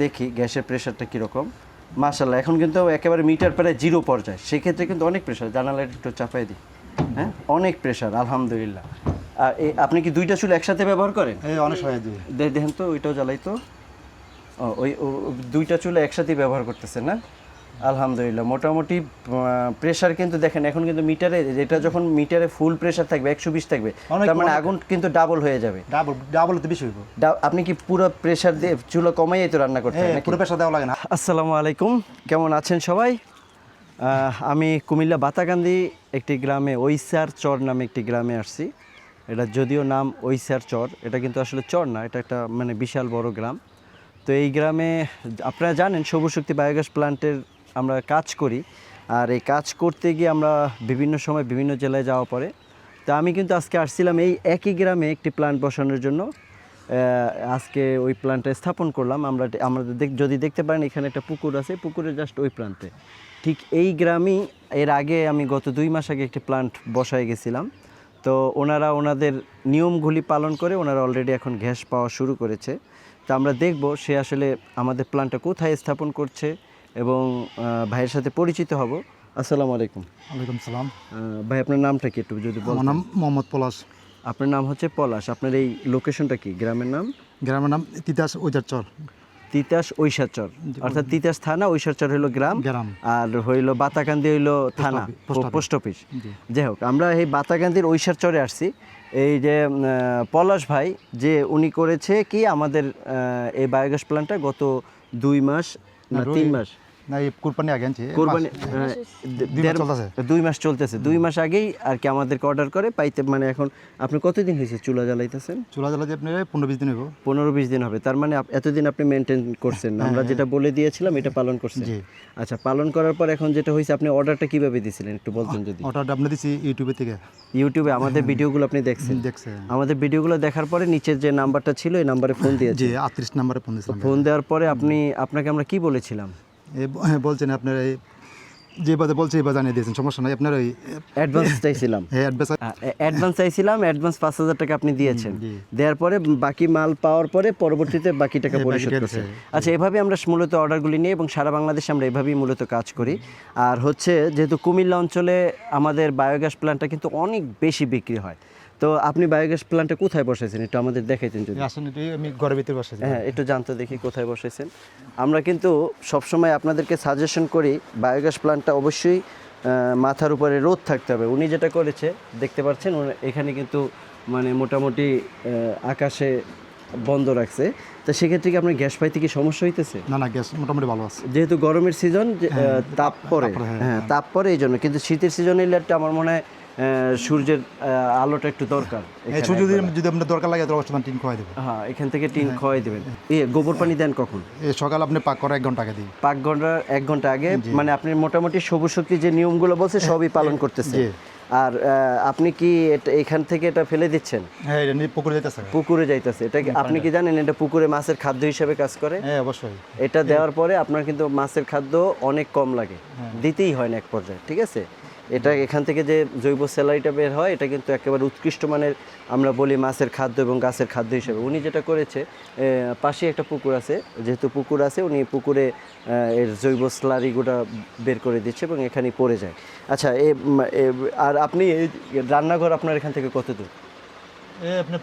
দেখি গ্যাসের প্রেশারটা কীরকম। মাসাল্লাহ এখন কিন্তু একেবারে মিটার প্রায় জিরো পর্যায়ে। সেক্ষেত্রে কিন্তু অনেক প্রেশার জানালা একটু চাপাই দিই। হ্যাঁ? অনেক প্রেশার আলহামদুলিল্লাহ। আর এই আপনি কি দুইটা চুল একসাথে ব্যবহার করেন? অনেক সময় দিই। দেখেন তো ওইটাও জ্বালাই তো। ও ওই দুইটা চুল একসাথেই ব্যবহার করতেছেন না? আলহামদুলিল্লাহ মোটামুটি প্রেশার কিন্তু দেখেন এখন কিন্তু মিটারে এটা যখন মিটারে ফুল প্রেশার থাকবে একশো বিশ থাকবে তার মানে আগুন কিন্তু ডাবল হয়ে যাবে। ডাবল ডাবল তো বেশি হইব। আপনি কি পুরো প্রেশার দিয়ে চুলো কমাইয়ে তো রান্না করতে হ্যাঁ পুরো পেশা দেওয়া লাগে না। আসসালামু আলাইকুম কেমন আছেন সবাই? আমি কুমিল্লা বাতাকান্দি একটি গ্রামে ঐসার চর নামে একটি গ্রামে আসছি। এটা যদিও নাম ঐসার চর এটা কিন্তু আসলে চর না এটা একটা মানে বিশাল বড় গ্রাম। তো এই গ্রামে আপনারা জানেন সবুজ শক্তি বায়োগ্যাস প্ল্যান্টের আমরা কাজ করি। আর এই কাজ করতে গিয়ে আমরা বিভিন্ন সময় বিভিন্ন জেলায় যাওয়া পড়ে। তো আমি কিন্তু আজকে আসছিলাম এই একই গ্রামে একটি প্ল্যান্ট বসানোর জন্য। আজকে ওই প্ল্যান্টটা স্থাপন করলাম। আমরা দেখ- যদি দেখতে পারেন, এখানে একটা পুকুর আছে। পুকুরের জাস্ট ওই প্রান্তে ঠিক এই গ্রামই এর আগে আমি গত দুই মাস আগে একটি প্ল্যান্ট বসায় গেছিলাম। তো ওনারা ওনাদের নিয়মগুলি পালন করে ওনারা অলরেডি এখন গ্যাস পাওয়া শুরু করেছে। তো আমরা দেখব সে আসলে আমাদের প্ল্যান্টটা কোথায় স্থাপন করছে। এবং ভাইয়ের সাথে পরিচিত হব। আসসালামু আলাইকুম। ওয়ালাইকুম সালাম। ভাই আপনার নামটা কি একটু যদি আমার নাম মোহাম্মদ পলাশ। আপনার নাম হচ্ছে পলাশ। আপনার এই লোকেশনটা কি? গ্রামের নাম? গ্রামের নাম তিতাস ওইজার চর তিতাস ঐশাচর অর্থাৎ তিতাস থানা ঐশাচর হইল গ্রাম। গ্রাম। আর হইল বাতাকান্দি হইল থানা পোস্ট অফিস। যাই হোক আমরা এই বাতাকান্দির ঐশাচরে আসছি। এই যে পলাশ ভাই যে উনি করেছে কি আমাদের এই বায়োগ্যাস প্ল্যান্টটা গত দুই মাস না রোজ- তিন মাস না এই কুরবানি আগে আনছি। কোরবানি দে- দুই মাস চলতেছে। দুই মাস চলতেছে। দুই মাস আগেই আর কি আমাদেরকে অর্ডার করে পাইতে মানে এখন আপনি কতদিন হয়েছে চুলা জ্বালাইতেছেন? চুলা জ্বালা দিয়ে আপনি পনেরো বিশ দিন হইব। পনেরো বিশ দিন হবে। তার মানে এতদিন আপনি মেনটেন করছেন আমরা যেটা বলে দিয়েছিলাম এটা পালন করছেন। আচ্ছা পালন করার পর এখন যেটা হয়েছে আপনি অর্ডারটা কীভাবে দিয়েছিলেন একটু বলতেন যদি। অর্ডারটা আপনি দিছি ইউটিউবে থেকে। ইউটিউবে আমাদের ভিডিওগুলো আপনি দেখছেন। দেখছে আমাদের ভিডিওগুলো দেখার পরে নিচের যে নাম্বারটা ছিল এই নাম্বারে ফোন দিয়েছে জি আটত্রিশ নাম্বারে ফোন দিয়েছিলাম। ফোন দেওয়ার পরে আপনি আপনাকে আমরা কি বলেছিলাম? হ্যাঁ, বলছেন আপনার এই যে বাজে বলছে এই বাজে জানিয়ে দিয়েছেন সমস্যা নাই। আপনার ওই অ্যাডভান্স চাইছিলাম। হ্যাঁ অ্যাডভান্স অ্যাডভান্স চাইছিলাম অ্যাডভান্স পাঁচ হাজার টাকা আপনি দিয়েছেন। দেওয়ার পরে বাকি মাল পাওয়ার পরে পরবর্তীতে বাকি টাকা হ্যাঁ, পরিশোধ করছে আচ্ছা এভাবে আমরা মূলত অর্ডারগুলি নিই এবং সারা বাংলাদেশে আমরা এভাবেই মূলত কাজ করি। আর হচ্ছে যেহেতু কুমিল্লা অঞ্চলে আমাদের বায়োগ্যাস প্ল্যান্টটা কিন্তু অনেক বেশি বিক্রি হয়। তো আপনি বায়োগ্যাস প্ল্যান্টটা কোথায় বসেছেন? একটু আমাদের দেখাইতেন যদি। আমি ঘরের ভিতরে বসেছি। হ্যাঁ একটু জানতে দেখি কোথায় বসেছেন। আমরা কিন্তু সবসময় আপনাদেরকে সাজেশন করি বায়োগ্যাস প্ল্যান্টটা অবশ্যই মাথার উপরে রোদ থাকতে হবে। উনি যেটা করেছে দেখতে পাচ্ছেন এখানে কিন্তু মানে মোটামুটি আকাশে বন্ধ রাখছে। তো সেক্ষেত্রে কি আপনার গ্যাস পাইতে কি সমস্যা হইতেছে? না না গ্যাস মোটামুটি ভালো আছে। যেহেতু গরমের সিজন তাপ পড়ে। পড়ে, হ্যাঁ, হ্যাঁ তাপ পরে এই জন্য। কিন্তু শীতের সিজনে এলে একটা আমার মনে হয় সূর্যের আলোটা একটু দরকার সূর্য যদি যদি আপনার দরকার লাগে তাহলে অবশ্যই টিন খাওয়াই দেবো হ্যাঁ এখান থেকে টিন খাওয়াই দেবেন। ইয়ে গোবর পানি দেন কখন? এই সকাল আপনি পাক করা এক ঘণ্টা আগে দিই পাঁচ ঘণ্টা এক ঘণ্টা আগে। মানে আপনি মোটামুটি সবুজ শক্তি যে নিয়মগুলো বলছে সবই পালন করতেছে আর আপনি কি এখান থেকে এটা ফেলে দিচ্ছেন? হ্যাঁ এটা পুকুরে যেতেছে পুকুরে যাইতেছে। এটা কি- আপনি কি জানেন এটা পুকুরে মাছের খাদ্য হিসেবে কাজ করে? হ্যাঁ অবশ্যই। এটা দেওয়ার পরে আপনার কিন্তু মাছের খাদ্য অনেক কম লাগে। দিতেই হয় না এক পর্যায়ে ঠিক আছে? এটা এখান থেকে যে জৈব স্যালারিটা বের হয় এটা কিন্তু একেবারে উৎকৃষ্ট মানের আমরা বলি মাছের খাদ্য এবং গাছের খাদ্য হিসেবে। উনি যেটা করেছে পাশে একটা পুকুর আছে যেহেতু পুকুর আছে উনি পুকুরে এর জৈব স্লারিগুলো বের করে দিচ্ছে এবং এখানেই পড়ে যায়। আচ্ছা এ আর আপনি এই রান্নাঘর আপনার এখান থেকে কত দূর? আপনার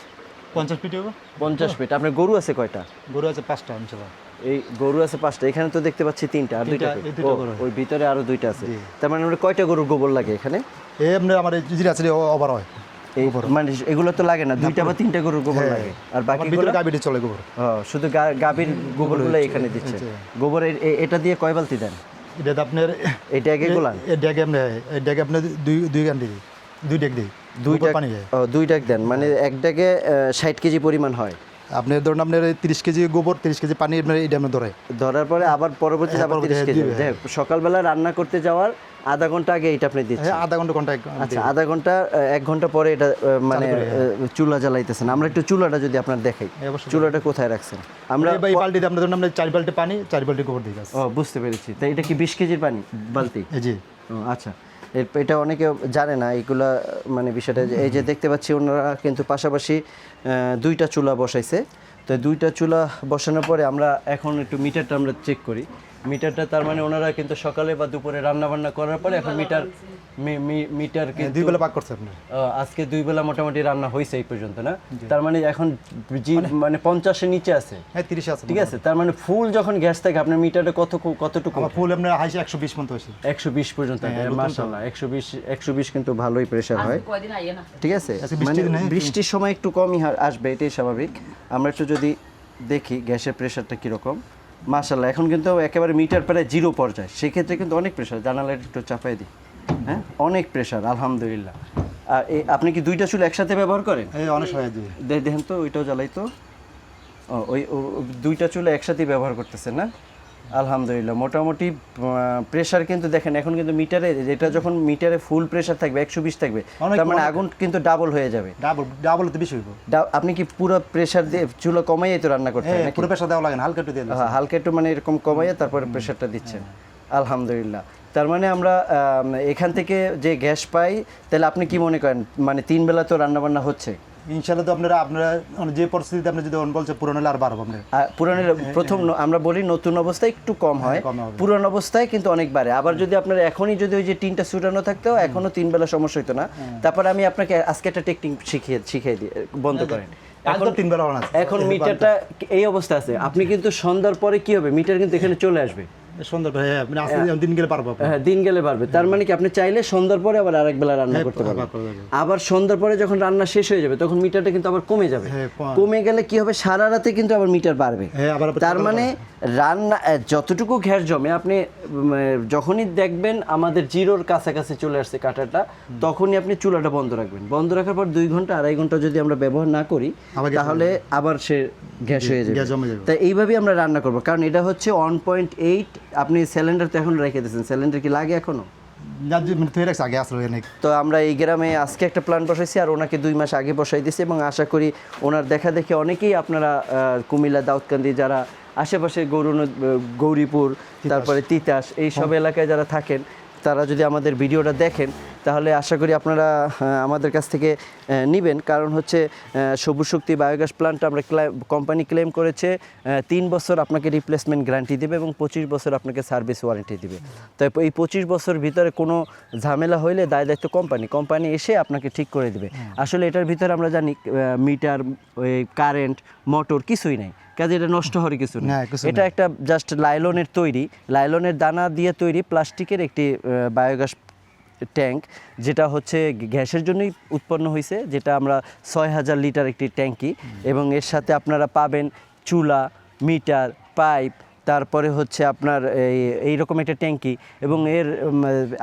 পঞ্চাশ ফিট পঞ্চাশ ফিট। আপনার গরু আছে কয়টা? গরু আছে পাঁচটা ইনশাল্লাহ। এই গরু আছে পাঁচটা এখানে তো দেখতে পাচ্ছি তিনটা আর দুইটা? এই। ওই ভিতরে আরও দুইটা আছে। তার মানে আমরা কয়টা গরুর গোবর লাগে এখানে? এই আপনার আমার এই জিরা আছে ওভার হয়। মানে এগুলো তো লাগে না দুইটা বা তিনটা গরুর গোবর লাগে। আর বাকি ভিতরে গাবিটি চলে গোবর। শুধু গা- গাভীর গোবরগুলো এখানে দিচ্ছে। গোবর এটা দিয়ে কয় বালতি দেন? এটা আপনার এটা আগে গোলান? এই ড্যাগে আপনি এই ড্যাগে আপনি দুই দুই গান দিই। দুই ডেক দিই। দুইটা দুইটা পানি দুই ডাক দেন। মানে এক ডাকে ষাট কেজি পরিমাণ হয়। আপনি ধরুন আপনার তিরিশ কেজি গোবর তিরিশ কেজি পানি আপনার এটা আপনি ধরে। ধরার পরে আবার পরবর্তী হ্যাঁ, আবার তিরিশ কেজি। দিবে। যাই হোক, সকালবেলা রান্না করতে যাওয়ার আধা ঘণ্টা আগে এটা আপনি দিচ্ছেন। হ্যাঁ আধা ঘণ্টা ঘণ্টা আচ্ছা আধা ঘণ্টা এক ঘণ্টা পরে এটা মানে চুলা জ্বালাইতেছেন। আমরা একটু চুলাটা যদি আপনার দেখাই। হ্যাঁ, চুলাটা কোথায় রাখছেন? আমরা এই বালতিতে আপনি ধরুন আপনি চার বালতি পানি চার বালতি গোবর দিই ও বুঝতে পেরেছি। তাই এটা কি বিশ কেজির পানি? বালতি? জি ও আচ্ছা। এটা অনেকে জানে না এইগুলা মানে বিষয়টা এই যে দেখতে পাচ্ছি, ওনারা কিন্তু পাশাপাশি দুইটা চুলা বসাইছে। তো দুইটা চুলা বসানোর পরে আমরা এখন একটু মিটারটা আমরা চেক করি। মিটারটা তার মানে ওনারা কিন্তু সকালে বা দুপুরে রান্না বান্না করার পরে এখন মিটার মিটার হ্যাঁ, কিন্তু দুই বেলা পাক করছে আপনার। আহ, আজকে দুই বেলা মোটামুটি রান্না হয়েছে এই পর্যন্ত না? তার মানে এখন জি মানে পঞ্চাশের নিচে আছে। হ্যাঁ তিরিশ আছে ঠিক আছে? তার মানে ফুল যখন গ্যাস থাকে আপনার মিটারে কত কতটুকু আমার ফুল আপনার হাইছে একশো বিশ মতো হয়েছে। একশো বিশ পর্যন্ত মাসাল্লাহ একশো বিশ একশো বিশ কিন্তু ভালোই প্রেশার হয়। কয়দিন আইয়ে না? ঠিক আছে? মানে বৃষ্টির সময় একটু কমই আসবে এটাই স্বাভাবিক। আমরা একটু যদি দেখি গ্যাসের প্রেশারটা কীরকম। মাসাল্লাহ এখন কিন্তু একেবারে মিটার প্রায় জিরো পর্যায়ে। সেক্ষেত্রে কিন্তু অনেক প্রেশার জানালাটা একটু চাপাই দিই। হ্যাঁ? অনেক প্রেশার আলহামদুলিল্লাহ। আর এই আপনি কি দুইটা চুল একসাথে ব্যবহার করেন? অনেক সময় দেখেন তো ওইটাও জ্বালাই তো। ও, ওই দুইটা চুল একসাথেই ব্যবহার করতেছেন না? আলহামদুলিল্লাহ মোটামুটি প্রেশার কিন্তু দেখেন এখন কিন্তু মিটারে এটা যখন মিটারে ফুল প্রেশার থাকবে একশো বিশ থাকবে তার মানে আগুন কিন্তু ডাবল হয়ে যাবে। ডাবল ডাবল তো বেশি হইব। আপনি কি পুরো প্রেশার দিয়ে চুলো কমাইয়ে তো রান্না করতে হ্যাঁ পুরো পেশা দেওয়া লাগে হালকা একটু দিয়ে হ্যাঁ, হালকা একটু মানে এরকম কমাইয়ে তারপরে প্রেশারটা দিচ্ছেন। আলহামদুলিল্লাহ। তার মানে আমরা আম, এখান থেকে যে গ্যাস পাই তাহলে আপনি কি মনে করেন মানে তিন বেলা তো রান্না বান্না হচ্ছে? ইনশাল্লাহ তো আপনারা আপনারা মানে যে পরিস্থিতিতে আপনি যদি বলছে পুরনো আর বাড়বো আপনার আর পুরানের প্রথম আমরা বলি নতুন অবস্থায় একটু কম হয়। পুরান অবস্থায় কিন্তু অনেক বাড়ে। আবার যদি আপনার এখনই যদি ওই যে টিনটা ছুটানো থাকতো এখনও তিন বেলা সমস্যা হতো না। তারপর আমি আপনাকে আজকে একটা টেকনিক শিখিয়ে শিখিয়ে দিই বন্ধ করেন। এখন তিন বেলা এখন মিটারটা এই অবস্থা আছে। আপনি কিন্তু সন্ধ্যার পরে কি হবে? মিটার কিন্তু এখানে চলে আসবে। হ্যাঁ দিন গেলে পারব হ্যাঁ দিন গেলে পারবে। তার মানে কি আপনি চাইলে সন্ধ্যার পরে আবার আরেক বেলা রান্না করতে পারবেন। আবার সন্ধ্যার পরে যখন রান্না শেষ হয়ে যাবে তখন মিটারটা কিন্তু আবার কমে যাবে। হ্যাঁ, কমে। গেলে কি হবে সারা রাতে কিন্তু আবার মিটার বাড়বে। হ্যাঁ, তার মানে রান্না যতটুকু ঘের জমে আপনি যখনই দেখবেন আমাদের জিরোর কাছাকাছি চলে আসছে কাটাটা তখনই আপনি চুলাটা বন্ধ রাখবেন। বন্ধ রাখার পর দুই ঘণ্টা আড়াই ঘণ্টা যদি আমরা ব্যবহার না করি তাহলে আবার সে গ্যাস হয়ে যাবে। তাই এইভাবেই আমরা রান্না করব। কারণ এটা হচ্ছে ওয়ান পয়েন্ট এইট আপনি সিলিন্ডার তো এখন রেখে দিয়েছেন। সিলিন্ডার কি লাগে এখনও? তো আমরা এই গ্রামে আজকে একটা প্ল্যান বসাইছি আর ওনাকে দুই মাস আগে বসাই দিয়েছি এবং আশা করি ওনার দেখা দেখে অনেকেই আপনারা কুমিল্লা দাউদকান্দি যারা আশেপাশে গৌর গৌরীপুর তারপরে তিতাস এই সব এলাকায় যারা থাকেন তারা যদি আমাদের ভিডিওটা দেখেন তাহলে আশা করি আপনারা আমাদের কাছ থেকে নেবেন। কারণ হচ্ছে সবুজ শক্তি বায়োগ্যাস প্ল্যান্ট আমরা কোম্পানি ক্লেম করেছে তিন বছর আপনাকে রিপ্লেসমেন্ট গ্যারান্টি দেবে এবং পঁচিশ বছর আপনাকে সার্ভিস ওয়ারেন্টি দেবে। তাই এই পঁচিশ বছর ভিতরে কোনো ঝামেলা হইলে দায় দায়িত্ব কোম্পানি কোম্পানি এসে আপনাকে ঠিক করে দেবে। আসলে এটার ভিতরে আমরা জানি মিটার কারেন্ট মোটর কিছুই নেই। কাজে এটা নষ্ট হওয়ার কিছু না, এটা একটা জাস্ট লাইলনের তৈরি লাইলনের দানা দিয়ে তৈরি প্লাস্টিকের একটি বায়োগ্যাস ট্যাঙ্ক যেটা হচ্ছে গ্যাসের জন্যই উৎপন্ন হয়েছে যেটা আমরা ছয় হাজার লিটার একটি ট্যাঙ্কি। এবং এর সাথে আপনারা পাবেন চুলা মিটার পাইপ তারপরে হচ্ছে আপনার এই এইরকম একটা ট্যাঙ্কি এবং এর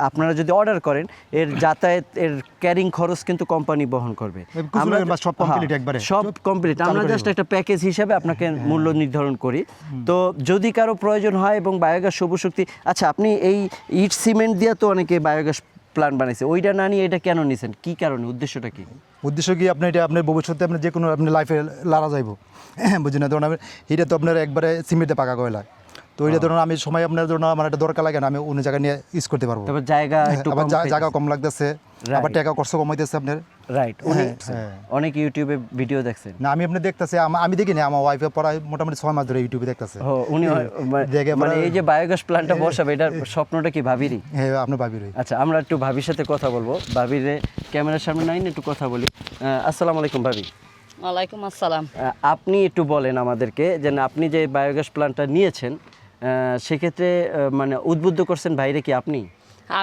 আপনারা যদি অর্ডার করেন এর যাতায়াত এর ক্যারিং খরচ কিন্তু কোম্পানি বহন করবে। আমরা সব হ্যাঁ, একবারে? সব সব কমপ্লিট আমরা জাস্ট একটা প্যাকেজ হিসাবে আপনাকে মূল্য নির্ধারণ করি। তো যদি কারও প্রয়োজন হয় এবং বায়োগ্যাস সবুজ শক্তি আচ্ছা আপনি এই ইট সিমেন্ট দিয়ে তো অনেকে বায়োগ্যাস প্ল্যান্ট বানাইছে, ওইটা না নিয়ে এটা কেন নিয়েছেন কি কারণে? উদ্দেশ্যটা কি? উদ্দেশ্য কি আপনি এটা আপনার ভবিষ্যতে আপনি যে কোনো আপনি লাইফে লারা যাইব। বুঝি না? ধরুন এটা তো আপনার একবারে সিমেন্টে পাকা কয়লা। তো ওইটা ধরুন আমি সময় আপনার ধরুন আমার একটা দরকার লাগে না আমি অন্য জায়গায় নিয়ে ইউজ করতে পারব। তারপর জায়গা একটু আবার জায়গা কম লাগতেছে আবার টাকা খরচ কম হইতেছে আপনার। রাইট অনেক হ্যাঁ। ইউটিউবে ভিডিও দেখছেন। না আমি আপনি দেখতেছি আমি দেখিনি আমার ওয়াইফে পড়ায় মোটামুটি ছয় মাস ধরে ইউটিউবে দেখতেছে। ও, উনি দেখে মানে এই যে বায়োগ্যাস প্ল্যান্টটা বসাবে এটার স্বপ্নটা কি ভাবিরই? হ্যাঁ আপনার ভাবি রই আচ্ছা আমরা একটু ভাবির সাথে কথা বলব। ভাবির ক্যামেরার সামনে নাই একটু কথা বলি। আসসালামু আলাইকুম ভাবি। ওয়ালাইকুম আসসালাম। আপনি একটু বলেন আমাদেরকে যে না, আপনি যে বায়োগ্যাস প্ল্যান্টটা নিয়েছেন সেক্ষেত্রে মানে উদ্বুদ্ধ করছেন বাইরে কি আপনি?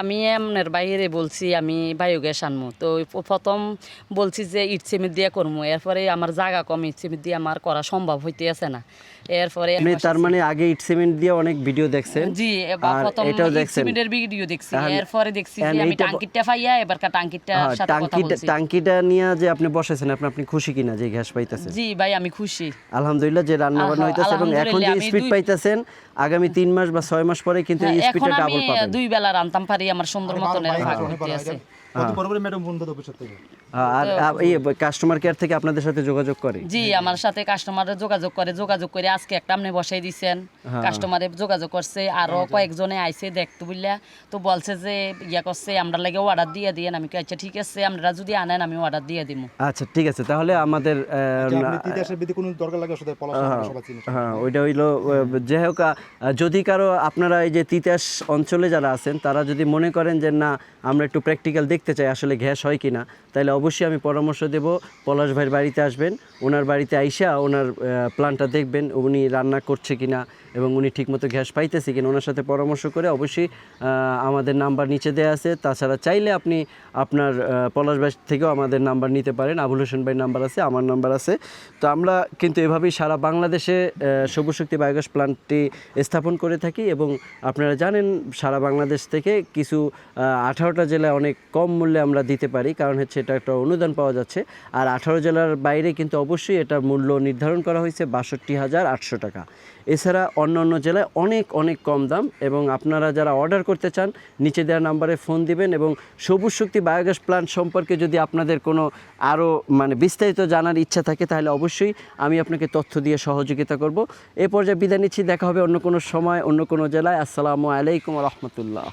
আমি এমনের বাইরে বলছি, আমি বায়োগ্যাস আনব তো প্রথম বলছি যে ইট সিমেন্ট দিয়ে করব এরপরে আমার জায়গা কম, ইট সিমেন্ট দিয়ে আমার করা সম্ভব হইতে আছে না। এরপরে আপনি তার মানে আগে ইট সিমেন্ট দিয়ে অনেক ভিডিও দেখছেন। জি আর এটাও দেখছেন। সিমেন্টের ভিডিও দেখছি। এরপরে দেখছি যে আমি টাঙ্কিটা পাইয়া এবার টাঙ্কিটার হ্যাঁ, সাথে কথা বলছি। টাঙ্কিটা নিয়ে যে আপনি বসেছেন আপনি আপনি খুশি কিনা যে গ্যাস পাইতেছেন? জি ভাই আমি খুশি। আলহামদুলিল্লাহ যে রান্না বান্না হইতেছে এবং এখন যে স্পিড পাইতেছেন আগামী তিন মাস বা ছয় মাস পরে কিন্তু এই হ্যাঁ, স্পিডটা ডাবল পাবেন। দুই বেলা রান্তাম পারি আমার সুন্দর মতন এর ভাগ হইতে আছে কত বড় বড় ম্যাডাম বন্ধু ভবিষ্যৎ থেকে? আর আর এই কাস্টমার কেয়ার থেকে আপনাদের সাথে যোগাযোগ করে। জি আমার সাথে কাস্টমারের যোগাযোগ করে যোগাযোগ করে আজকে একটা আপনি বসাই দিছেন। কাস্টমারে যোগাযোগ করছে আরও কয়েকজনে আইছে দেখতে বুঝলা তো বলছে যে ইয়া করছে আমরা লাগে অর্ডার দিয়ে দিয়েন। আমি আচ্ছা ঠিক আছে আপনারা যদি আনেন আমি অর্ডার দিয়ে দিব আচ্ছা ঠিক আছে তাহলে আমাদের কোনো দরকার লাগে হ্যাঁ ওইটা হইল যাই হোক যদি কারও আপনারা এই যে তিতাস অঞ্চলে যারা আছেন তারা যদি মনে করেন যে না আমরা একটু প্র্যাকটিক্যাল দেখতে চাই আসলে গ্যাস হয় কি না তাহলে অবশ্যই আমি পরামর্শ দেব, পলাশ ভাইয়ের বাড়িতে আসবেন, ওনার বাড়িতে আইসা ওনার প্ল্যানটা দেখবেন, উনি রান্না করছে কি না এবং উনি ঠিকমতো গ্যাস পাইতেছে কিনা। ওনার সাথে পরামর্শ করে অবশ্যই আমাদের নাম্বার নিচে দেওয়া আছে। তাছাড়া চাইলে আপনি আপনার পলাশ ভাই থেকেও আমাদের নাম্বার নিতে পারেন। আবুল হোসেন ভাইয়ের নাম্বার আছে, আমার নাম্বার আছে। তো আমরা কিন্তু এভাবেই সারা বাংলাদেশে সবুজ শক্তি বায়োগ্যাস প্ল্যান্টটি স্থাপন করে থাকি এবং আপনারা জানেন, সারা বাংলাদেশ থেকে কিছু আঠারোটা জেলায় অনেক কম মূল্যে আমরা দিতে পারি, কারণ হচ্ছে এটা একটা অনুদান পাওয়া যাচ্ছে। আর আঠারো জেলার বাইরে কিন্তু অবশ্যই এটার মূল্য নির্ধারণ করা হয়েছে বাষট্টি হাজার আটশো টাকা। এছাড়া অন্য অন্য জেলায় অনেক অনেক কম দাম এবং আপনারা যারা অর্ডার করতে চান, নিচে দেওয়া নাম্বারে ফোন দিবেন এবং সবুজ শক্তি বায়োগ্যাস প্ল্যান্ট সম্পর্কে যদি আপনাদের কোনো আরও মানে বিস্তারিত জানার ইচ্ছা থাকে, তাহলে অবশ্যই আমি আপনাকে তথ্য দিয়ে সহযোগিতা করব। এ পর্যায়ে বিদায় নিচ্ছি, দেখা হবে অন্য কোনো সময়, অন্য কোনো জেলায়। আসসালামু আলাইকুম রহমতুল্লাহ।